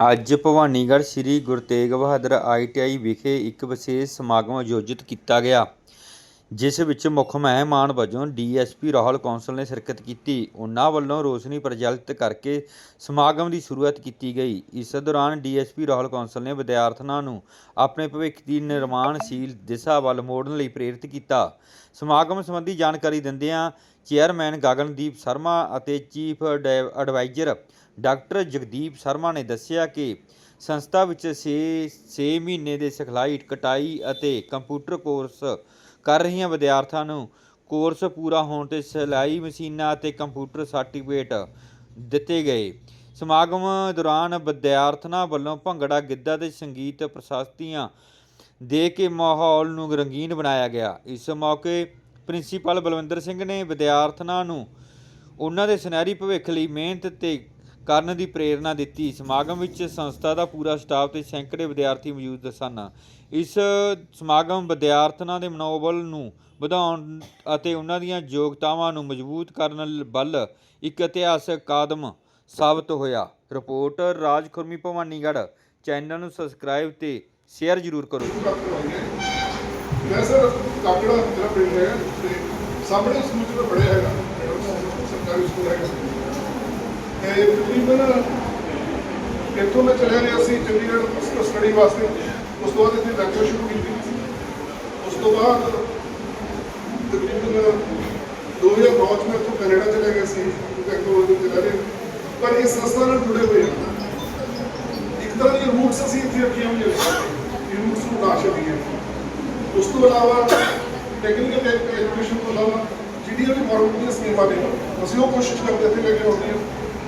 ਅੱਜ ਭਵਾਨੀਗੜ੍ਹ ਸ੍ਰੀ ਗੁਰੂ ਤੇਗ ਬਹਾਦਰ ਆਈਟੀਆਈ ਵਿਖੇ ਇੱਕ ਵਿਸ਼ੇਸ਼ ਸਮਾਗਮ ਆਯੋਜਿਤ ਕੀਤਾ ਗਿਆ। ਜਿਸ ਵਿੱਚ ਮੁੱਖ ਮਹਿਮਾਨ ਵਜੋਂ ਡੀਐਸਪੀ ਰਾਹੁਲ ਕੌਂਸਲ ਨੇ ਸ਼ਿਰਕਤ ਕੀਤੀ। ਉਹਨਾਂ ਵੱਲੋਂ ਰੋਸ਼ਨੀ ਪ੍ਰਜਵਲਿਤ ਕਰਕੇ ਸਮਾਗਮ ਦੀ ਸ਼ੁਰੂਆਤ ਕੀਤੀ ਗਈ। ਇਸ ਦੌਰਾਨ ਡੀਐਸਪੀ ਰਾਹੁਲ ਕੌਂਸਲ ਨੇ ਵਿਦਿਆਰਥਣਾਂ ਨੂੰ ਆਪਣੇ ਭਵਿੱਖ ਦੀ ਨਿਰਮਾਣਸ਼ੀਲ ਦਿਸ਼ਾ ਵੱਲ ਮੋੜਨ ਲਈ ਪ੍ਰੇਰਿਤ ਕੀਤਾ। ਸਮਾਗਮ ਸੰਬੰਧੀ ਜਾਣਕਾਰੀ ਦਿੰਦਿਆਂ ਚੇਅਰਮੈਨ ਗਗਨਦੀਪ ਸ਼ਰਮਾ ਅਤੇ chief ad- advisor doctor Jagdeep Sharma ਨੇ ਦੱਸਿਆ ਕਿ ਸੰਸਥਾ ਵਿੱਚ 6 6 ਮਹੀਨੇ ਦੇ ਸਿਖਲਾਈ, ਕਟਾਈ ਅਤੇ ਕੰਪਿਊਟਰ ਕੋਰਸ ਕਰ ਰਹੀਆਂ ਵਿਦਿਆਰਥੀਆਂ ਨੂੰ। ਕੋਰਸ ਪੂਰਾ ਹੋਣ ਤੇ ਸਿਲਾਈ ਮਸ਼ੀਨਾਂ ਅਤੇ ਕੰਪਿਊਟਰ ਸਰਟੀਫਿਕੇਟ ਦਿੱਤੇ ਗਏ। ਸਮਾਗਮ ਦੌਰਾਨ ਵਿਦਿਆਰਥਣਾਂ ਵੱਲੋਂ ਭੰਗੜਾ, ਗਿੱਧਾ ਤੇ ਸੰਗੀਤ ਪ੍ਰਸ਼ਸਤੀਆਂ ਦੇ ਕੇ ਮਾਹੌਲ ਨੂੰ ਰੰਗੀਨ ਬਣਾਇਆ ਗਿਆ। ਇਸ ਮੌਕੇ ਪ੍ਰਿੰਸੀਪਲ ਬਲਵਿੰਦਰ ਸਿੰਘ ਨੇ ਵਿਦਿਆਰਥਣਾਂ ਨੂੰ ਉਹਨਾਂ ਦੇ ਸੁਨਹਿਰੀ ਭਵਿੱਖ ਲਈ ਮਿਹਨਤ ਤੇ ਕਰਨ ਦੀ ਪ੍ਰੇਰਣਾ ਦਿੱਤੀ। ਸਮਾਗਮ ਵਿੱਚ ਸੰਸਥਾ ਦਾ ਪੂਰਾ ਸਟਾਫ ਤੇ ਸੈਂਕੜੇ ਵਿਦਿਆਰਥੀ ਮੌਜੂਦ ਸਨ। ਇਸ ਸਮਾਗਮ ਵਿਦਿਆਰਥਣਾਂ ਦੇ ਮਨੋਬਲ ਨੂੰ ਵਧਾਉਣ ਅਤੇ ਉਹਨਾਂ ਦੀਆਂ ਯੋਗਤਾਵਾਂ ਨੂੰ ਮਜ਼ਬੂਤ ਕਰਨ ਵੱਲ ਇੱਕ ਇਤਿਹਾਸਕ ਕਦਮ ਸਾਬਤ ਹੋਇਆ। ਰਿਪੋਰਟਰ ਰਾਜ ਖੁਰਮੀ ਭਵਾਨੀਗੜ੍ਹ, ਚੈਨਲ ਨੂੰ ਸਬਸਕ੍ਰਾਈਬ ਤੇ ਸ਼ੇਅਰ ਜ਼ਰੂਰ ਕਰੋ। ਮੈਂ ਸਰ ਕਾਕੜਾ ਮੇਰਾ ਪਿੰਡ ਹੈਗਾ, ਤੇ ਸਾਹਮਣੇ ਸਕੂਲ ਚ ਮੈਂ ਹੈਗਾ, ਸਰਕਾਰੀ ਸਕੂਲ ਹੈਗਾ। ਤੇ ਤਕਰੀਬਨ ਇੱਥੋਂ ਮੈਂ ਚਲਿਆ ਗਿਆ ਸੀ ਚੰਡੀਗੜ੍ਹ ਸਟੱਡੀ ਵਾਸਤੇ ਉਸ ਤੋਂ ਬਾਅਦ ਇੱਥੇ ਲੈਕਚਰ ਸ਼ੁਰੂ ਕੀਤੀ ਉਸ ਤੋਂ ਬਾਅਦ ਤਕਰੀਬਨ 2009 ਚ ਮੈਂ ਇੱਥੋਂ ਕੈਨੇਡਾ ਚਲਿਆ ਗਿਆ ਸੀ ਟੈਕਨੋਲੋਜੀ ਦੇ ਬਾਰੇ ਪਰ ਇਸ ਸੰਸਥਾ ਨਾਲ ਜੁੜੇ ਹੋਏ ਹਾਂ ਇੱਕ ਤਰ੍ਹਾਂ ਦੀ ਰੂਟਸ ਅਸੀਂ ਇੱਥੇ ਰੱਖੀਆਂ ਹੋਈਆਂ ਨੇ ਇਹ ਰੂਟਸ ਨੂੰ ਨਾ ਛੱਡੀਏ ਉਸ ਤੋਂ ਇਲਾਵਾ ਟੈਕਨੀਕਲ ਐਜੂਕੇਸ਼ਨ ਤੋਂ ਇਲਾਵਾ ਜਿਹੜੀਆਂ ਵੀ ਫਾਰਮੂਲੀਆਂ ਸਕੀਮਾਂ ਨੇ ਅਸੀਂ ਉਹ ਕੋਸ਼ਿਸ਼ ਕਰਦੇ ਇੱਥੇ ਲੈ ਕੇ ਆਉਂਦੇ ਹਾਂ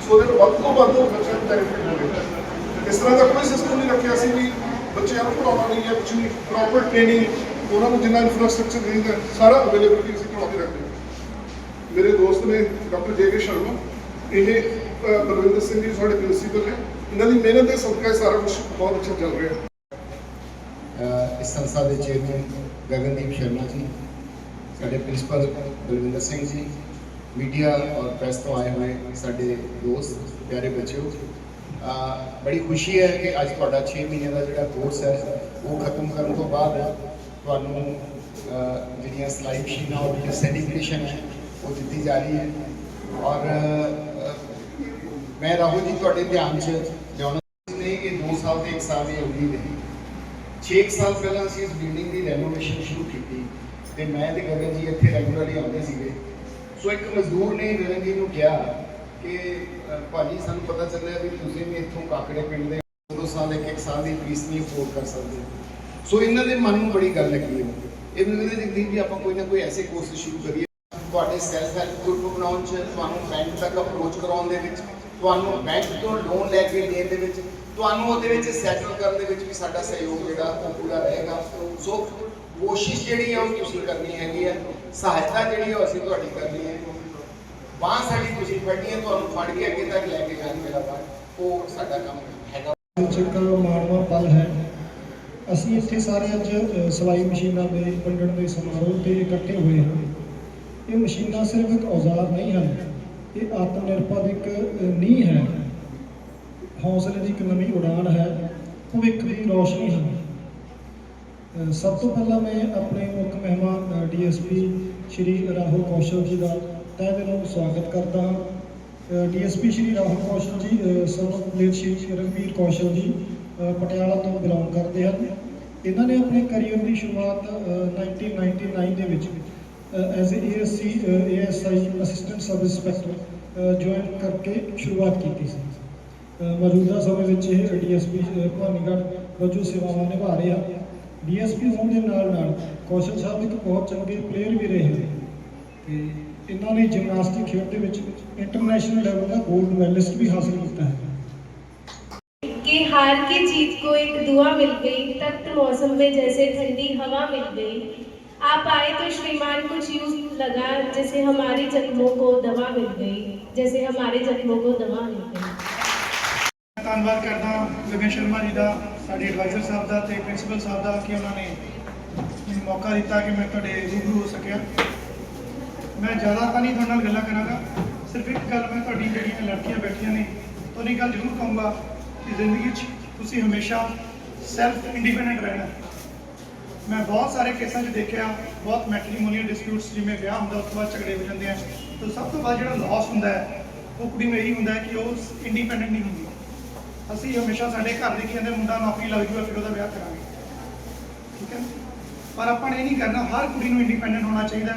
ਸੋ that ਵੱਧ ਤੋਂ ਵੱਧ ਬੱਚਿਆਂ ਨੂੰ ਬੈਨੀਫਿਟ ਹੋਵੇ ਇਸ ਤਰ੍ਹਾਂ ਦਾ ਕੋਈ ਸਿਸਟਮ ਨਹੀਂ ਰੱਖਿਆ ਸੀ ਵੀ ਬੱਚਿਆਂ ਨੂੰ ਪੜਾਉਣਾ ਨਹੀਂ ਹੈ ਕੁਝ ਨਹੀਂ ਪ੍ਰੋਪਰ ਟ੍ਰੇਨਿੰਗ ਉਹਨਾਂ ਨੂੰ ਜਿੰਨਾ ਇਨਫਰਾਸਟ੍ਰਕਚਰ ਚਾਹੀਦਾ ਸਾਰਾ ਅਵੇਲੇਬਿਲਿਟੀ ਅਸੀਂ ਕਰਵਾਉਂਦੇ ਰੱਖਦੇ ਹਾਂ। ਮੇਰੇ ਦੋਸਤ ਨੇ ਡਾਕਟਰ ਜੇ ਕੇ ਸ਼ਰਮਾ ਇਹ ਅ, ਬਲਵਿੰਦਰ ਸਿੰਘ ਜੀ ਸਾਡੇ ਪ੍ਰਿੰਸੀਪਲ ਹੈ ਇਹਨਾਂ ਦੀ ਮਿਹਨਤ ਦੇ ਸਦਕਾ ਸਾਰਾ ਕੁਝ ਬਹੁਤ ਅੱਛਾ ਚੱਲ ਰਿਹਾ। ਹੈ ਇਸ ਸੰਸਥਾ ਦੇ ਚੇਅਰਮੈਨ ਗਗਨਦੀਪ ਸ਼ਰਮਾ ਜੀ ਸਾਡੇ ਪ੍ਰਿੰਸੀਪਲ ਬਲਵਿੰਦਰ ਸਿੰਘ ਜੀ ਮੀਡੀਆ ਔਰ ਪ੍ਰੈਸ ਤੋਂ ਆਏ ਹੋਏ ਸਾਡੇ ਦੋਸਤ, ਪਿਆਰੇ ਬੱਚਿਓ। ਅਹ ਬੜੀ ਖੁਸ਼ੀ ਹੈ ਕਿ ਅੱਜ ਤੁਹਾਡਾ 6 ਮਹੀਨੇ ਦਾ ਜਿਹੜਾ ਕੋਰਸ ਹੈ, ਉਹ ਖਤਮ ਕਰਨ ਤੋਂ ਬਾਅਦ ਤੁਹਾਨੂੰ ਜਿਹੜੀਆਂ ਸਲਾਈ ਮਸ਼ੀਨਾਂ ਔਰ ਜਿਹੜੀ ਸੈਲੀਬ੍ਰੇਸ਼ਨ ਹੈ, ਉਹ ਦਿੱਤੀ ਜਾ ਰਹੀ ਹੈ। ਔਰ ਮੈਂ ਰਾਹੁਲ ਜੀ ਤੁਹਾਡੇ ਧਿਆਨ 'ਚ ਲਿਆਉਣਾ ਨੇ ਕਿ 2 ਸਾਲ ਤੇ 1 ਸਾਲ ਦੀ ਅਵਧੀ ਨਹੀਂ 6 ਸਾਲ ਪਹਿਲਾਂ ਅਸੀਂ ਇਸ ਬਿਲਡਿੰਗ ਦੀ ਰੈਨੋਵੇਸ਼ਨ ਸ਼ੁਰੂ ਕੀਤੀ। ਤੇ ਮੈਂ ਤੇ ਗਗਨ ਜੀ ਇੱਥੇ ਰੈਗੂਲਰਲੀ ਆਉਂਦੇ ਸੀਗੇ। ਸੋ ਇੱਕ ਮਜ਼ਦੂਰ ਨੇ ਗਗਨ ਜੀ ਨੂੰ ਕਿਹਾ ਕਿ ਅ, ਭਾਜੀ ਸਾਨੂੰ ਪਤਾ ਚੱਲਿਆ ਵੀ ਤੁਸੀਂ ਵੀ ਇੱਥੋਂ ਕਾਕੜੇ ਪਿੰਡ ਦੇ ਦੋ ਸਾਲ ਇੱਕ ਇੱਕ ਸਾਲ ਦੀ ਫੀਸ ਨਹੀਂ ਅਫੋਰਡ ਕਰ ਸਕਦੇ। ਸੋ ਇਹਨਾਂ ਦੇ ਮਨ ਨੂੰ ਬੜੀ ਗੱਲ ਲੱਗੀ ਹੈ ਇਹ ਮੈਨੂੰ ਕਹਿੰਦੇ ਜਗਦੀਪ ਜੀ ਆਪਾਂ ਕੋਈ ਨਾ ਕੋਈ ਐਸੇ ਕੋਰਸ ਸ਼ੁਰੂ ਕਰੀਏ। ਤੁਹਾਡੇ ਸੈਲਫ ਹੈਲਪ ਗਰੁੱਪ ਬਣਾਉਣ ਚ ਤੁਹਾਨੂੰ ਬੈਂਕ ਤੱਕ ਅਪਰੋਚ ਕਰਾਉਣ ਦੇ ਵਿੱਚ ਤੁਹਾਨੂੰ ਬੈਂਕ ਤੋਂ ਲੋਨ ਲੈ ਕੇ ਦੇਣ ਦੇ ਵਿੱਚ ਤੁਹਾਨੂੰ ਉਹਦੇ ਵਿੱਚ ਸੈਟਲ ਕਰਨ ਦੇ ਵਿੱਚ ਵੀ ਸਾਡਾ ਸਹਿਯੋਗ ਜਿਹੜਾ ਉਹ ਪੂਰਾ ਰਹੇਗਾ। ਸੋ ਕੋਸ਼ਿਸ਼ ਜਿਹੜੀ ਆ ਉਹ ਤੁਸੀਂ ਕਰਨੀ ਹੈਗੀ ਹੈ ਸਹਾਇਤਾ ਜਿਹੜੀ ਆ ਅਸੀਂ ਤੁਹਾਡੀ ਕਰਨੀ ਹੈ ਬਾਹ ਸਾਡੀ ਤੁਸੀਂ ਫੜਨੀ ਹੈ ਤੁਹਾਨੂੰ ਫੜ ਕੇ ਅੱਗੇ ਤੱਕ ਲੈ ਕੇ ਜਾਣੀ ਮੇਰਾ ਬਾਤ ਉਹ ਸਾਡਾ ਕੰਮ ਹੈਗਾ। ਚੱਕਰ ਮਾਣਵਾ ਪਲ ਹੈ। ਅਸੀਂ ਇੱਥੇ ਸਾਰੇ ਅੱਜ ਅ, ਸਿਲਾਈ ਮਸ਼ੀਨਾਂ ਦੇ ਵੰਡਣ ਦੇ ਸਮਾਰੋਹ ਤੇ ਇਕੱਠੇ ਹੋਏ ਹਾਂ। ਇਹ ਮਸ਼ੀਨਾਂ ਸਿਰਫ ਇੱਕ ਔਜ਼ਾਰ ਨਹੀਂ ਹਨ ਇਹ ਆਤਮ ਨਿਰਭਰ ਇੱਕ ਨੀਂਹ ਹੈ। ਹੌਸਲੇ ਦੀ ਇੱਕ ਨਵੀਂ ਉਡਾਨ ਹੈ। ਭਵਿੱਖ ਦੀ ਰੋਸ਼ਨੀ ਹੈ। ਸਭ ਤੋਂ ਪਹਿਲਾਂ ਮੈਂ ਆਪਣੇ ਮੁੱਖ ਮਹਿਮਾਨ ਡੀਐਸਪੀ ਸ਼੍ਰੀ ਰਾਹੁਲ ਕੌਸ਼ਲ ਜੀ ਦਾ ਤਹਿ ਦਿਲੋਂ ਸਵਾਗਤ ਕਰਦਾ ਹਾਂ। ਡੀਐਸਪੀ ਸ਼੍ਰੀ ਰਾਹੁਲ ਕੌਸ਼ਲ ਜੀ ਸਰਵਪਲੇਟ ਸ਼੍ਰੀ ਰਘਵੀਰ ਕੌਸ਼ਲ ਜੀ ਪਟਿਆਲਾ ਤੋਂ ਬਿਲੋਂਗ ਕਰਦੇ ਹਨ। ਇਹਨਾਂ ਨੇ ਆਪਣੇ ਕੈਰੀਅਰ ਦੀ ਸ਼ੁਰੂਆਤ ਅ, 1999 ਦੇ ਵਿੱਚ as a ASC ASI assistant sub inspector join ਕਰਕੇ ਸ਼ੁਰੂਆਤ ਕੀਤੀ ਸੀ। ਮੌਜੂਦਾ ਸਮੇਂ ਵਿੱਚ ਇਹ ਡੀਐਸਪੀ ਭਾਨੀਗੜ੍ਹ ਵਜੋਂ ਸੇਵਾਵਾਂ ਨਿਭਾ ਰਹੇ ਹਨ। डी एस पी ਨਾਲ ਨਾਲ ਕੌਸ਼ਲ ਸਾਹਿਬ ਇੱਕ ਬਹੁਤ ਚੰਗੇ ਪਲੇਅਰ ਵੀ ਰਹੇ ਨੇ इन्होंने जिमनास्टिक ਨੇ के इंटरैशनल लैवल का गोल्ड मैडलिस्ट भी हासिल किया है कि हार की जीत को एक दुआ मिल गई तख्त मौसम में जैसे ठंडी हवा मिल गई आप आए तो श्रीमान कुछ यूज़ लगा जैसे हमारे जख्मों को दवा मिल गई जैसे हमारे जख्मों को दवा मिल गई ਧੰਨਵਾਦ ਕਰਦਾ ਗਗਨ ਸ਼ਰਮਾ ਜੀ ਦਾ, ਸਾਡੇ ਐਡਵਾਈਜ਼ਰ ਸਾਹਿਬ ਦਾ ਤੇ ਪ੍ਰਿੰਸੀਪਲ ਸਾਹਿਬ ਦਾ ਕਿ ਉਹਨਾਂ ਨੇ ਮੈਨੂੰ ਮੌਕਾ ਦਿੱਤਾ ਕਿ ਮੈਂ ਤੁਹਾਡੇ ਰੂਬਰੂ ਹੋ ਸਕਿਆ। ਮੈਂ ਜ਼ਿਆਦਾ ਤਾਂ ਨਹੀਂ ਤੁਹਾਡੇ ਨਾਲ ਗੱਲਾਂ ਕਰਾਂਗਾ, ਸਿਰਫ ਇੱਕ ਗੱਲ ਮੈਂ ਤੁਹਾਡੀ ਜਿਹੜੀਆਂ ਲੜਕੀਆਂ ਬੈਠੀਆਂ ਨੇ ਤੁਹਾਨੂੰ ਇੱਕ ਗੱਲ ਜ਼ਰੂਰ ਕਹੂੰਗਾ ਕਿ ਜ਼ਿੰਦਗੀ 'ਚ ਤੁਸੀਂ ਹਮੇਸ਼ਾ ਸੈਲਫ ਇੰਡੀਪੈਂਡੈਂਟ ਰਹਿਣਾ। ਮੈਂ ਬਹੁਤ ਸਾਰੇ ਕੇਸਾਂ 'ਚ ਦੇਖਿਆ, ਬਹੁਤ ਮੈਟਰੀਮੋਨੀਅਲ ਡਿਸਪਿਊਟਸ ਜਿਵੇਂ ਵਿਆਹ ਹੁੰਦਾ, ਉਸ ਤੋਂ ਬਾਅਦ ਝਗੜੇ ਹੋ ਜਾਂਦੇ ਆ, ਤਾਂ ਸਭ ਤੋਂ ਵੱਧ ਜਿਹੜਾ ਲਾਸ ਹੁੰਦਾ ਹੈ, ਉਹ ਕੁੜੀ ਨੂੰ ਇਹੀ ਹੁੰਦਾ ਕਿ ਉਹ ਇੰਡੀਪੈਂਡੈਂਟ ਨਹੀਂ ਹੁੰਦੀ। ਅਸੀਂ ਹਮੇਸ਼ਾ ਸਾਡੇ ਘਰ ਦੇ ਕਹਿੰਦੇ ਮੁੰਡਾ ਨੌਕਰੀ ਲੱਗ ਜੂਗਾ, ਫਿਰ ਉਹਦਾ ਵਿਆਹ ਕਰਾਂਗੇ। ਠੀਕ ਹੈ? ਪਰ ਆਪਾਂ ਨੇ ਇਹ ਨਹੀਂ ਕਰਨਾ, ਹਰ ਕੁੜੀ ਨੂੰ ਇੰਡੀਪੈਂਡੈਂਟ ਹੋਣਾ ਚਾਹੀਦਾ।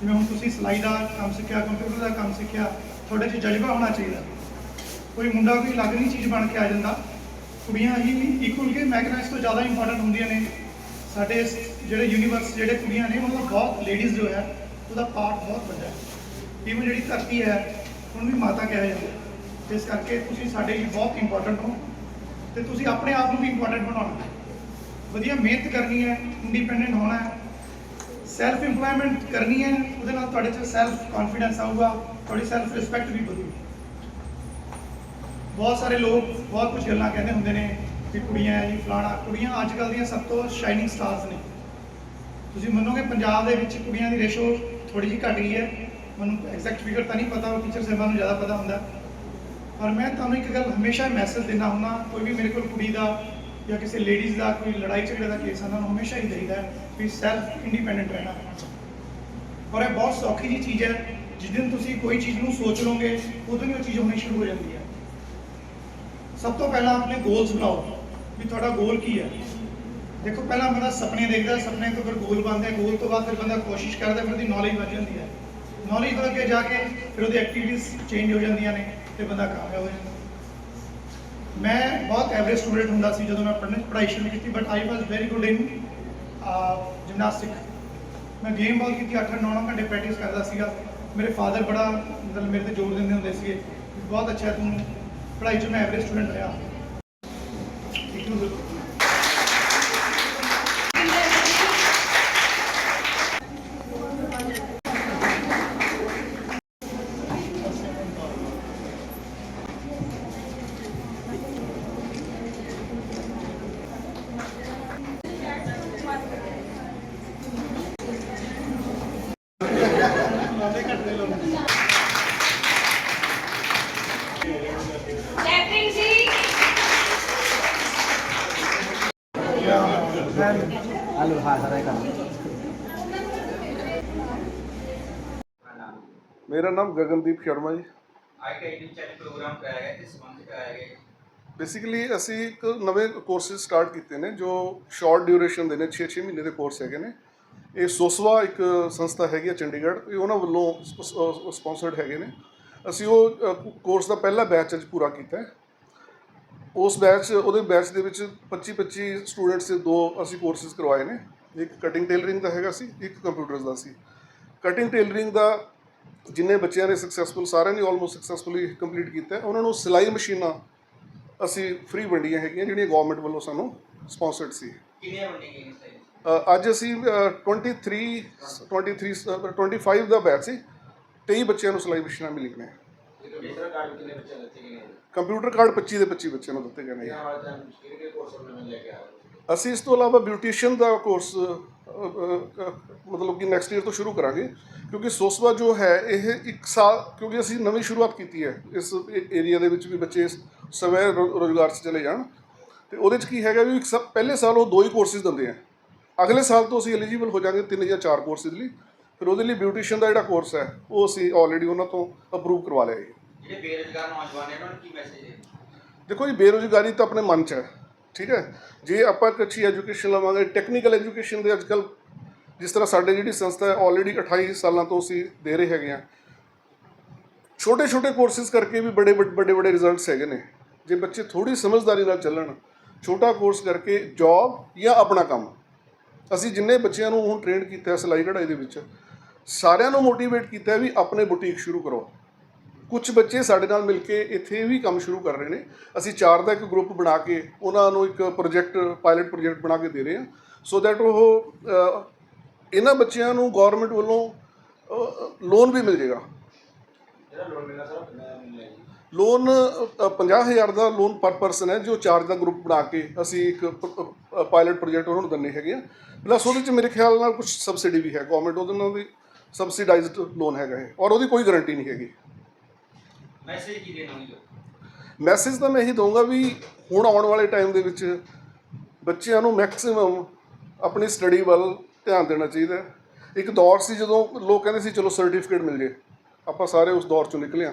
ਜਿਵੇਂ ਹੁਣ ਤੁਸੀਂ ਸਿਲਾਈ ਦਾ ਕੰਮ ਸਿੱਖਿਆ ਕੰਪਿਊਟਰ ਦਾ ਕੰਮ ਸਿੱਖਿਆ, ਤੁਹਾਡੇ 'ਚ ਜਜ਼ਬਾ ਹੋਣਾ ਚਾਹੀਦਾ। ਕੋਈ ਮੁੰਡਾ ਕੋਈ ਅਲੱਗ ਨਹੀਂ ਚੀਜ਼ ਬਣ ਕੇ ਆ ਜਾਂਦਾ। ਕੁੜੀਆਂ ਹੀ ਇਕੁਅਲ ਕੇ ਮੈਂ ਕਹਿੰਦਾ ਤੋਂ ਜ਼ਿਆਦਾ ਇੰਪੋਰਟੈਂਟ ਹੁੰਦੀਆਂ ਨੇ। ਸਾਡੇ ਇਸ ਜਿਹੜੇ ਯੂਨੀਵਰਸ ਜਿਹੜੇ ਕੁੜੀਆਂ ਨੇ ਮਤਲਬ ਬਹੁਤ ਲੇਡੀਜ਼ ਜੋ ਹੈ, ਉਹਦਾ ਪਾਰਟ ਬਹੁਤ ਵੱਡਾ ਹੈ। ਇਵਨ ਜਿਹੜੀ ਧਰਤੀ ਹੈ, ਉਹਨੂੰ ਵੀ ਮਾਤਾ ਕਿਹਾ ਜਾਂਦਾ ਇਸ ਕਰਕੇ ਤੁਸੀਂ ਸਾਡੇ ਲਈ ਬਹੁਤ ਇੰਪੋਰਟੈਂਟ ਹੋ ਤੇ ਤੁਸੀਂ ਆਪਣੇ ਆਪ ਨੂੰ ਵੀ ਇੰਪੋਰਟੈਂਟ ਬਣਾਉਣਾ ਵਧੀਆ ਮਿਹਨਤ ਕਰਨੀ ਹੈ ਇੰਡੀਪੈਂਡੈਂਟ ਹੋਣਾ ਹੈ ਸੈਲਫ ਇੰਪਲੋਇਮੈਂਟ ਕਰਨੀ ਹੈ, ਉਹਦੇ ਨਾਲ ਤੁਹਾਡੇ 'ਚ ਸੈਲਫ ਕੌਨਫੀਡੈਂਸ ਆਊਗਾ, ਤੁਹਾਡੀ ਸੈਲਫ ਰਿਸਪੈਕਟ ਵੀ ਵਧੂਗੀ। ਬਹੁਤ ਸਾਰੇ ਲੋਕ ਬਹੁਤ ਕੁਝ ਗੱਲਾਂ ਕਹਿੰਦੇ ਹੁੰਦੇ ਨੇ ਕਿ ਕੁੜੀਆਂ ਜੀ ਫਲਾਣਾ, ਕੁੜੀਆਂ ਅੱਜ ਕੱਲ੍ਹ ਦੀਆਂ ਸਭ ਤੋਂ ਸ਼ਾਈਨਿੰਗ ਸਟਾਰਸ ਨੇ। ਤੁਸੀਂ ਮੰਨੋਗੇ ਪੰਜਾਬ ਦੇ ਵਿੱਚ ਕੁੜੀਆਂ ਦੀ ਰੇਸ਼ੋ ਥੋੜੀ ਜਿਹੀ ਘਟ ਗਈ ਹੈ। ਮੈਨੂੰ ਐਗਜ਼ੈਕਟ ਫਿਗਰ ਤਾਂ ਨਹੀਂ ਪਤਾ, ਉਹ ਟੀਚਰ ਸਾਹਿਬਾਂ ਨੂੰ ਜ਼ਿਆਦਾ ਪਤਾ ਹੁੰਦਾ। ਪਰ ਮੈਂ ਤੁਹਾਨੂੰ ਇੱਕ ਗੱਲ ਹਮੇਸ਼ਾ ਮੈਸੇਜ ਦਿੰਦਾ ਹੁੰਦਾ, ਕੋਈ ਵੀ ਮੇਰੇ ਕੋਲ ਕੁੜੀ ਦਾ ਜਾਂ ਕਿਸੇ ਲੇਡੀਜ਼ ਦਾ ਕੋਈ ਲੜਾਈ ਝਗੜੇ ਦਾ ਕੇਸ ਆਉਂਦਾ ਉਹਨੂੰ ਹਮੇਸ਼ਾ ਹੀ ਦਈਦਾ ਵੀ ਸੈਲਫ ਇੰਡੀਪੈਂਡੈਂਟ ਰਹਿਣਾ। ਔਰ ਇਹ ਬਹੁਤ ਸੌਖੀ ਜੀ ਚੀਜ਼ ਹੈ, ਜਿਸ ਦਿਨ ਤੁਸੀਂ ਕੋਈ ਚੀਜ਼ ਨੂੰ ਸੋਚ ਲਓਗੇ, ਉਦੋਂ ਹੀ ਉਹ ਚੀਜ਼ ਹੋਣੀ ਸ਼ੁਰੂ ਹੋ ਜਾਂਦੀ ਹੈ। ਸਭ ਤੋਂ ਪਹਿਲਾਂ ਆਪਣੇ ਗੋਲਸ ਬਣਾਓ, ਵੀ ਤੁਹਾਡਾ ਗੋਲ ਕੀ ਹੈ? ਦੇਖੋ, ਪਹਿਲਾਂ ਬੰਦਾ ਸੁਪਨੇ ਦੇਖਦਾ, ਸੁਪਨੇ ਤੋਂ ਫਿਰ ਗੋਲ ਬਣਦਾ ਗੋਲ ਤੋਂ ਬਾਅਦ ਫਿਰ ਬੰਦਾ ਕੋਸ਼ਿਸ਼ ਕਰਦਾ, ਫਿਰ ਉਹਦੀ ਨੌਲੇਜ ਵੱਧ ਜਾਂਦੀ ਹੈ। ਨੌਲੇਜ ਵੱਧ ਕੇ ਜਾ ਕੇ ਫਿਰ ਉਹਦੀ ਐਕਟੀਵਿਟੀਜ਼ ਚੇਂਜ ਹੋ ਜਾਂਦੀਆਂ ਨੇ। ਤੇ ਬੰਦਾ ਕਾਮਯਾਬ ਹੋ ਜਾਂਦਾ ਮੈਂ ਬਹੁਤ ਐਵਰੇਜ ਸਟੂਡੈਂਟ ਹੁੰਦਾ ਸੀ ਜਦੋਂ ਮੈਂ ਪੜ੍ਹਨ ਪੜ੍ਹਾਈ ਸ਼ੁਰੂ ਕੀਤੀ but I was very good in gymnastic ਮੈਂ ਗੇਮ ਬਾਲ ਕੀਤੀ 8-9 ਘੰਟੇ ਪ੍ਰੈਕਟਿਸ ਕਰਦਾ ਸੀਗਾ। ਮੇਰੇ ਫਾਦਰ ਬੜਾ ਮਤਲਬ ਮੇਰੇ ਤੇ ਜ਼ੋਰ ਦਿੰਦੇ ਹੁੰਦੇ ਸੀਗੇ। ਬਹੁਤ ਅੱਛਾ ਤੂੰ, ਪੜ੍ਹਾਈ 'ਚ ਮੈਂ ਐਵਰੇਜ ਸਟੂਡੈਂਟ ਰਿਹਾ। Thank you. ਮੇਰਾ ਨਾਮ ਗਗਨਦੀਪ ਸ਼ਰਮਾ ਜੀ ਆਈਟੀਆਈ ਦੇ ਪ੍ਰੋਗਰਾਮ ਕਰਾਇਆ ਗਿਆ ਤੇ ਸੰਬੰਧ ਕਰਾਇਆ ਗਿਆ ਬੇਸਿਕਲੀ ਅਸੀਂ ਇੱਕ ਨਵੇਂ ਕੋਰਸਿਸ ਸਟਾਰਟ ਕੀਤੇ ਨੇ ਜੋ ਸ਼ਾਰਟ ਡਿਊਰੇਸ਼ਨ ਦੇ ਨੇ 6-6 ਮਹੀਨੇ ਦੇ ਕੋਰਸ ਹੈਗੇ ਨੇ। ਇਹ ਸੋਸਵਾ ਇੱਕ ਸੰਸਥਾ ਹੈਗੀ ਆ ਚੰਡੀਗੜ੍ਹ ਇਹ ਉਹਨਾਂ ਵੱਲੋਂ ਸਪਾਂਸਰਡ ਹੈਗੇ ਨੇ। ਅਸੀਂ ਉਹ ਕੋਰਸ ਦਾ ਪਹਿਲਾ ਬੈਚ ਅੱਜ ਪੂਰਾ ਕੀਤਾ ਹੈ। ਉਸ ਬੈਚ ਉਹਦੇ ਬੈਚ ਦੇ ਵਿੱਚ 25 25 ਸਟੂਡੈਂਟਸ ਦੇ ਦੋ ਅਸੀਂ ਕੋਰਸਿਸ ਕਰਵਾਏ ਨੇ। ਇੱਕ ਕਟਿੰਗ ਟੇਲਰਿੰਗ ਦਾ ਹੈਗਾ ਸੀ ਇੱਕ ਕੰਪਿਊਟਰਸ ਦਾ ਸੀ। ਕਟਿੰਗ ਟੇਲਰਿੰਗ ਦਾ ਜਿੰਨੇ ਬੱਚਿਆਂ ਨੇ ਸਕਸੈਸਫੁਲ ਸਾਰਿਆਂ ਨੇ ਆਲਮੋਸਟ ਸਕਸੈਸਫੁਲੀ ਕੰਪਲੀਟ ਕੀਤਾ ਉਹਨਾਂ ਨੂੰ ਸਿਲਾਈ ਮਸ਼ੀਨਾਂ ਅਸੀਂ ਫ੍ਰੀ ਵੰਡੀਆਂ ਹੈਗੀਆਂ ਜਿਹੜੀਆਂ ਗਵਰਨਮੈਂਟ ਵੱਲੋਂ ਸਾਨੂੰ ਸਪਾਂਸਰਡ ਸੀ। ਕਿੰਨੀਆਂ ਵੰਡੀਆਂ ਗਈਆਂ ਅੱਜ ਅਸੀਂ ਅ, 23 23 ਅ, 25 ਦਾ ਬੈਚ ਸੀ। 23 ਬੱਚਿਆਂ ਨੂੰ ਸਿਲਾਈ ਮਸ਼ੀਨਾਂ ਮਿਲੀਆਂ ਨੇ? ਕੰਪਿਊਟਰ ਕਾਰਡ ਕਿੰਨੇ ਬੱਚੇ ਦਿੱਤੇ ਗਏ ਨੇ। ਕੰਪਿਊਟਰ ਕਾਰਡ 25 ਦੇ 25 ਬੱਚਿਆਂ ਨੂੰ ਦਿੱਤੇ ਗਏ ਨੇ ਅਸੀਂ ਇਸ ਤੋਂ ਇਲਾਵਾ ਬਿਊਟੀਸ਼ੀਅਨ ਦਾ ਕੋਰਸ ਮਤਲਬ ਕਿ ਨੈਕਸਟ ਈਅਰ ਤੋਂ ਸ਼ੁਰੂ ਕਰਾਂਗੇ ਕਿਉਂਕਿ ਸੋਸਵਾ ਜੋ ਹੈ ਇਹ ਇੱਕ ਸਾਲ ਕਿਉਂਕਿ ਅਸੀਂ ਨਵੀਂ ਸ਼ੁਰੂਆਤ ਕੀਤੀ ਹੈ ਇਸ ਏਰੀਆ ਦੇ ਵਿੱਚ ਵੀ ਬੱਚੇ ਸਵੈ ਰੋਜ਼ਗਾਰ 'ਚ ਚਲੇ ਜਾਣ। ਤੇ ਉਹਦੇ 'ਚ ਕੀ ਹੈਗਾ ਵੀ ਇੱਕ ਸਾ- ਪਹਿਲੇ ਸਾਲ ਉਹ ਦੋ ਹੀ ਕੋਰਸਿਸ ਦਿੰਦੇ ਆ। ਅਗਲੇ ਸਾਲ ਤੋਂ ਅਸੀਂ ਐਲੀਜੀਬਲ ਹੋ ਜਾਾਂਗੇ ਤਿੰਨ ਜਾਂ ਚਾਰ ਕੋਰਸਿਸ ਲਈ। ਫਿਰ ਉਹਦੇ ਲਈ ਬਿਊਟੀਸ਼ੀਅਨ ਦਾ ਜਿਹੜਾ ਕੋਰਸ ਹੈ ਉਹ ਅਸੀਂ ਆਲਰੇਡੀ ਉਹਨਾਂ ਤੋਂ ਅਪਰੂਵ ਕਰਵਾ ਲਿਆ ਹੈ ਜਿਹੜੇ ਬੇਰੁਜ਼ਗਾਰ ਨੌਜਵਾਨ ਨੇ ਉਹਨਾਂ ਨੂੰ ਕੀ ਮੈਸੇਜ ਦੇ ਦੇਖੋ ਜੀ, ਬੇਰੁਜ਼ਗਾਰੀ ਤਾਂ ਆਪਣੇ ਮਨ 'ਚ ਹੈ, ਠੀਕ ਹੈ? ਜੇ ਆਪਾਂ ਇੱਕ ਅੱਛੀ ਐਜੂਕੇਸ਼ਨ ਲਵਾਂਗੇ ਟੈਕਨੀਕਲ ਐਜੂਕੇਸ਼ਨ ਦੇ ਅੱਜਕੱਲ ਜਿਸ ਤਰ੍ਹਾਂ ਸਾਡੇ ਜਿਹੜੀ ਸੰਸਥਾ ਹੈ ਆਲਰੇਡੀ 28 ਸਾਲਾਂ ਤੋਂ ਅਸੀਂ ਦੇ ਰਹੇ ਹੈਗੇ ਆ ਛੋਟੇ ਛੋਟੇ ਕੋਰਸਿਸ ਕਰਕੇ ਵੀ ਬੜੇ ਵੱਡੇ ਵੱਡੇ ਰਿਜ਼ਲਟਸ ਹੈਗੇ ਨੇ। ਜੇ ਬੱਚੇ ਥੋੜੀ ਸਮਝਦਾਰੀ ਨਾਲ ਚੱਲਣ, ਛੋਟਾ ਕੋਰਸ ਕਰਕੇ ਜੌਬ ਜਾਂ ਆਪਣਾ ਕੰਮ। ਅਸੀਂ ਜਿੰਨੇ ਬੱਚਿਆਂ ਨੂੰ ਹੁਣ ਟ੍ਰੇਨ ਕੀਤਾ ਸਿਲਾਈ ਕਢਾਈ ਦੇ ਵਿੱਚ, ਸਾਰਿਆਂ ਨੂੰ ਮੋਟੀਵੇਟ ਕੀਤਾ ਵੀ ਆਪਣੇ ਬੁਟੀਕ ਸ਼ੁਰੂ ਕਰੋ। ਕੁਝ ਬੱਚੇ ਸਾਡੇ ਨਾਲ ਮਿਲ ਕੇ ਇੱਥੇ ਵੀ ਕੰਮ ਸ਼ੁਰੂ ਕਰ ਰਹੇ ਨੇ। ਅਸੀਂ ਚਾਰ ਦਾ ਇੱਕ ਗਰੁੱਪ ਬਣਾ ਕੇ ਉਹਨਾਂ ਨੂੰ ਇੱਕ ਪ੍ਰੋਜੈਕਟ ਪਾਇਲਟ ਪ੍ਰੋਜੈਕਟ ਬਣਾ ਕੇ ਦੇ ਰਹੇ ਹਾਂ। ਸੋ ਦੈਟ ਉਹ ਇਹਨਾਂ ਬੱਚਿਆਂ ਨੂੰ ਗਵਰਨਮੈਂਟ ਵੱਲੋਂ ਲੋਨ ਵੀ ਮਿਲ ਜਾਏਗਾ। ਲੋਨ ਮਿਲਣਾ ਸਰ ਉਹ ਕਿੰਨਾ ਮਿਲਣਾ ਜੀ। ਲੋਨ 50000 ਦਾ ਲੋਨ ਪਰ ਪਰਸਨ ਹੈ ਜੋ ਚਾਰ ਦਾ ਗਰੁੱਪ ਬਣਾ ਕੇ ਅਸੀਂ ਇੱਕ ਪਾਇਲਟ ਪ੍ਰੋਜੈਕਟ ਉਹਨਾਂ ਨੂੰ ਦਿੰਨੇ ਹੈਗੇ ਆ। ਪਲੱਸ ਉਹਦੇ ਚ ਮੇਰੇ ਖਿਆਲ ਨਾਲ ਕੁਝ ਸਬਸਿਡੀ ਵੀ ਹੈ। ਗਵਰਨਮੈਂਟ ਉਹਦੇ ਨਾਲ ਵੀ ਸਬਸਿਡਾਈਜ਼ਡ ਲੋਨ ਹੈਗਾ ਇਹ। ਔਰ ਉਹਦੀ ਕੋਈ ਗਾਰੰਟੀ ਨਹੀਂ ਹੈਗੀ। ਮੈਸੇਜ ਕੀ ਦੇਣਾ ਹੋਊਗਾ ਮੈਸੇਜ ਤਾਂ ਮੈਂ ਇਹੀ ਦਊਂਗਾ ਵੀ ਹੁਣ ਆਉਣ ਵਾਲੇ ਟਾਈਮ ਦੇ ਵਿੱਚ ਬੱਚਿਆਂ ਨੂੰ ਮੈਕਸਿਮਮ ਆਪਣੀ ਸਟੱਡੀ ਵੱਲ ਧਿਆਨ ਦੇਣਾ ਚਾਹੀਦਾ ਹੈ। ਇੱਕ ਦੌਰ ਸੀ ਜਦੋਂ ਲੋਕ ਕਹਿੰਦੇ ਸੀ, ਚਲੋ ਸਰਟੀਫਿਕੇਟ ਮਿਲ ਜੇ। ਆਪਾਂ ਸਾਰੇ ਉਸ ਦੌਰ ਚੋਂ ਨਿਕਲੇ ਹਾਂ।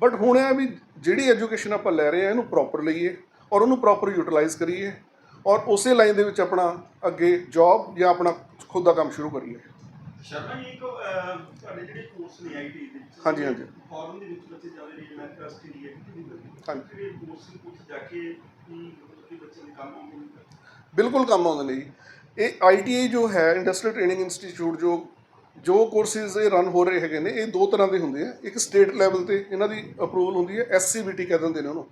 ਬਟ ਹੁਣ ਇਹ ਆ ਵੀ ਜਿਹੜੀ ਐਜੂਕੇਸ਼ਨ ਆਪਾਂ ਲੈ ਰਹੇ ਹਾਂ, ਇਹਨੂੰ ਪ੍ਰੋਪਰ ਲਈਏ ਔਰ ਉਹਨੂੰ ਪ੍ਰੋਪਰ ਯੂਟਿਲਾਈਜ਼ ਕਰੀਏ ਔਰ ਉਸੇ ਲਾਈਨ ਦੇ ਵਿੱਚ ਆਪਣਾ ਅੱਗੇ ਜੌਬ ਜਾਂ ਆਪਣਾ ਖੁਦ ਦਾ ਕੰਮ ਸ਼ੁਰੂ ਕਰੀਏ। ਸ਼ਰਮਾ ਜੀ ਇੱਕ ਅਹ, ਤੁਹਾਡੇ ਜਿਹੜੇ ਕੋਰਸ ਨੇ ਆਈਟੀ ਦੇ ਵਿੱਚ ਹਾਂਜੀ, ਹਾਂਜੀ। ਫੋਰਨ ਦੇ ਵਿੱਚ ਬੱਚੇ ਜਾਂਦੇ ਨੇ ਜਿਵੇਂ ਟਰਸਟ ਦੀ ਐਕਟੀਵਿਟੀ ਦੀ ਹਾਂਜੀ। ਜਿਹੜੇ ਕੋਰਸ ਉੱਥੇ ਜਾ ਕੇ ਕੀ ਮਤਲਬ ਕਿ ਬੱਚੇ ਦੇ ਕੰਮ ਆਉਂਦੇ ਨੇ। ਬਿਲਕੁਲ ਕੰਮ ਆਉਂਦੇ ਨੇ ਜੀ। ਇਹ ਆਈਟੀਆਈ ਜੋ ਹੈ ਇੰਡਸਟਰੀਅਲ ਟ੍ਰੇਨਿੰਗ ਇੰਸਟੀਚਿਊਟ ਜੋ ਜੋ ਕੋਰਸਿਸ ਇਹ ਰਨ ਹੋ ਰਹੇ ਹੈਗੇ ਨੇ ਇਹ ਦੋ ਤਰ੍ਹਾਂ ਦੇ ਹੁੰਦੇ ਆ। ਇੱਕ ਸਟੇਟ ਲੈਵਲ ਤੇ ਇਹਨਾਂ ਦੀ ਅਪਰੂਵਲ ਹੁੰਦੀ ਹੈ ਐਸਸੀਬੀਟੀ ਕਹਿ ਦਿੰਦੇ ਨੇ ਉਹਨੂੰ।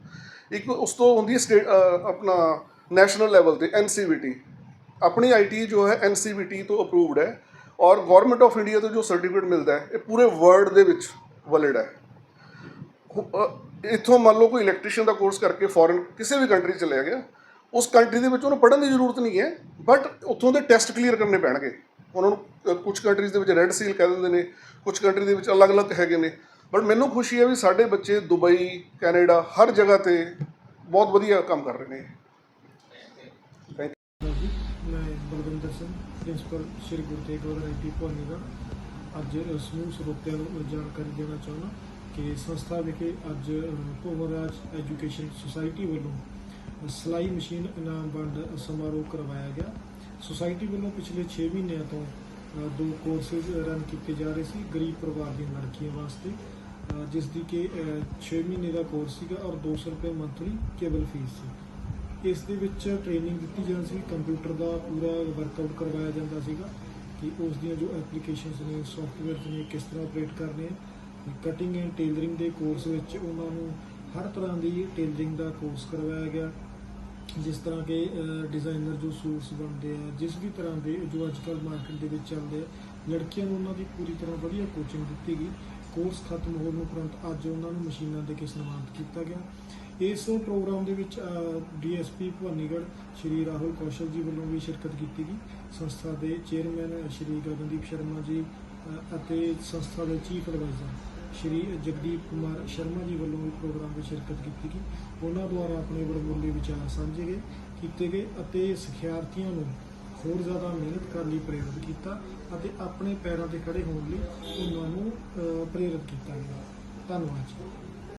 ਇੱਕ ਉਸ ਤੋਂ ਹੁੰਦੀ ਹੈ ਸਟੇਟ ਆਪਣਾ ਨੈਸ਼ਨਲ ਲੈਵਲ ਤੇ ਐਨਸੀਬੀਟੀ ਆਪਣੀ ਆਈਟੀ ਜੋ ਹੈ ਐਨਸੀਬੀਟੀ ਤੋਂ ਅਪਰੂਵਡ ਹੈ। ਔਰ ਗਵਰਨਮੈਂਟ ਆਫ ਇੰਡੀਆ ਤੋਂ ਜੋ ਸਰਟੀਫਿਕੇਟ ਮਿਲਦਾ ਹੈ ਇਹ ਪੂਰੇ ਵਰਲਡ ਦੇ ਵਿੱਚ ਵੈਲਿਡ ਹੈ। ਹੁ- ਇੱਥੋਂ ਮੰਨ ਲਓ ਕੋਈ ਇਲੈਕਟ੍ਰੀਸ਼ੀਅਨ ਦਾ ਕੋਰਸ ਕਰਕੇ ਫੋਰਨ ਕਿਸੇ ਵੀ ਕੰਟਰੀ ਚਲਿਆ ਗਿਆ ਉਸ ਕੰਟਰੀ ਦੇ ਵਿੱਚ ਉਹਨੂੰ ਪੜ੍ਹਨ ਦੀ ਜ਼ਰੂਰਤ ਨਹੀਂ ਹੈ ਬਟ ਉੱਥੋਂ ਦੇ ਟੈਸਟ ਕਲੀਅਰ ਕਰਨੇ ਪੈਣਗੇ। ਉਹਨਾਂ ਨੂੰ ਅ, ਕੁਝ ਕੰਟਰੀਜ਼ ਦੇ ਵਿੱਚ ਰੈੱਡ ਸੀਲ ਕਹਿ ਦਿੰਦੇ ਨੇ ਕੁਝ ਕੰਟਰੀ ਦੇ ਵਿੱਚ ਅਲੱਗ-ਅਲੱਗ ਹੈਗੇ ਨੇ। ਬਟ ਮੈਨੂੰ ਖੁਸ਼ੀ ਹੈ ਵੀ ਸਾਡੇ ਬੱਚੇ ਦੁਬਈ ਕੈਨੇਡਾ ਹਰ ਜਗ੍ਹਾ ਤੇ ਬਹੁਤ ਵਧੀਆ ਕੰਮ ਕਰ ਰਹੇ ਨੇ ਜੀ ਮੈਂ ਬਲਵਿੰਦਰ ਸਿੰਘ ਪ੍ਰਿੰਸੀਪਲ ਸ਼੍ਰੀ ਗੁਰੂ ਤੇਗ ਬਹਾਦਰ ਆਈਟੀ ਭਵਾਨੀਗੜ੍ਹ ਅੱਜ ਸਮੂਹ ਸਰੋਤਿਆਂ ਨੂੰ ਜਾਣਕਾਰੀ ਦੇਣਾ ਚਾਹੁੰਦਾ ਕਿ ਸੰਸਥਾ ਵਿਖੇ ਅੱਜ ਅ, ਐਜੂਕੇਸ਼ਨ ਸੁਸਾਇਟੀ ਵੱਲੋਂ ਅ, ਮਸ਼ੀਨ ਇਨਾਮ ਵੰਡ ਸਮਾਰੋਹ ਕਰਵਾਇਆ ਗਿਆ। ਸੁਸਾਇਟੀ ਵੱਲੋਂ ਪਿਛਲੇ 6 ਮਹੀਨਿਆਂ ਤੋਂ ਦੋ ਕੋਰਸਿਸ ਰਨ ਕੀਤੇ ਜਾ ਰਹੇ ਸੀ ਗਰੀਬ ਪਰਿਵਾਰ ਦੀਆਂ ਲੜਕੀਆਂ ਵਾਸਤੇ। ਅ, ਜਿਸ ਦੀ ਕਿ 6 ਮਹੀਨੇ ਦਾ ਕੋਰਸ ਸੀਗਾ ਔਰ 200 ਰੁਪਏ ਮੰਥਲੀ ਕੇਬਲ ਫੀਸ ਸੀ। ਇਸ ਦੇ ਵਿੱਚ ਟ੍ਰੇਨਿੰਗ ਦਿੱਤੀ ਜਾਂਦੀ ਸੀ? ਕੰਪਿਊਟਰ ਦਾ ਪੂਰਾ ਵਰਕਆਊਟ ਕਰਵਾਇਆ ਜਾਂਦਾ ਸੀਗਾ ਕਿ ਉਸ ਦੀਆਂ ਜੋ ਐਪਲੀਕੇਸ਼ਨਸ ਨੇ ਸੌਫਟਵੇਅਰਸ ਨੇ, ਕਿਸ ਤਰ੍ਹਾਂ ਆਪਰੇਟ ਕਰਨੇ ਕਟਿੰਗ ਐਂਡ ਟੇਲਰਿੰਗ ਦੇ ਕੋਰਸ ਵਿੱਚ ਉਹਨਾਂ ਨੂੰ ਹਰ ਤਰ੍ਹਾਂ ਦੀ ਟੇਲਰਿੰਗ ਦਾ ਕੋਰਸ ਕਰਵਾਇਆ ਗਿਆ। ਜਿਸ ਤਰ੍ਹਾਂ ਕਿ ਡਿਜ਼ਾਈਨਰ ਜੋ ਸੂਟਸ ਬਣਦੇ ਆ, ਜਿਸ ਵੀ ਤਰ੍ਹਾਂ ਦੇ ਜੋ ਅੱਜ ਕੱਲ੍ਹ ਮਾਰਕੀਟ ਦੇ ਵਿੱਚ ਚੱਲਦੇ ਆ, ਲੜਕੀਆਂ ਨੂੰ ਉਹਨਾਂ ਦੀ ਪੂਰੀ ਤਰ੍ਹਾਂ ਵਧੀਆ ਕੋਚਿੰਗ ਦਿੱਤੀ ਗਈ। ਕੋਰਸ ਖਤਮ ਹੋਣ ਉਪਰੰਤ ਅੱਜ ਉਹਨਾਂ ਨੂੰ ਮਸ਼ੀਨਾਂ ਦੇ ਕੇ ਸਨਮਾਨਿਤ ਕੀਤਾ ਗਿਆ। ਇਸ ਪ੍ਰੋਗਰਾਮ ਦੇ ਵਿੱਚ ਡੀਐਸਪੀ ਭਵਾਨੀਗੜ੍ਹ ਸ਼੍ਰੀ ਰਾਹੁਲ ਕੌਸ਼ਲ ਜੀ ਵੱਲੋਂ ਵੀ ਸ਼ਿਰਕਤ ਕੀਤੀ ਗਈ। ਸੰਸਥਾ ਦੇ ਚੇਅਰਮੈਨ ਸ਼੍ਰੀ ਗਗਨਦੀਪ ਸ਼ਰਮਾ ਜੀ ਅਤੇ ਸੰਸਥਾ ਦੇ ਚੀਫ ਐਡਵਾਈਜ਼ਰ ਸ਼੍ਰੀ ਜਗਦੀਪ ਕੁਮਾਰ ਸ਼ਰਮਾ ਜੀ ਵੱਲੋਂ ਵੀ ਪ੍ਰੋਗਰਾਮ ਵਿੱਚ ਸ਼ਿਰਕਤ ਕੀਤੀ ਗਈ। ਉਹਨਾਂ ਦੁਆਰਾ ਆਪਣੇ ਵਡਮੁੱਲੇ ਵਿਚਾਰ ਸਾਂਝੇ ਗਏ, ਕੀਤੇ ਗਏ ਅਤੇ ਸਿਖਿਆਰਥੀਆਂ ਨੂੰ ਹੋਰ ਜ਼ਿਆਦਾ ਮਿਹਨਤ ਕਰਨ ਲਈ ਪ੍ਰੇਰਿਤ ਕੀਤਾ ਅਤੇ ਆਪਣੇ ਪੈਰਾਂ ਤੇ ਖੜੇ ਹੋਣ ਲਈ ਉਹਨਾਂ ਨੂੰ ਪ੍ਰੇਰਿਤ ਕੀਤਾ ਗਿਆ। ਧੰਨਵਾਦ ਜੀ।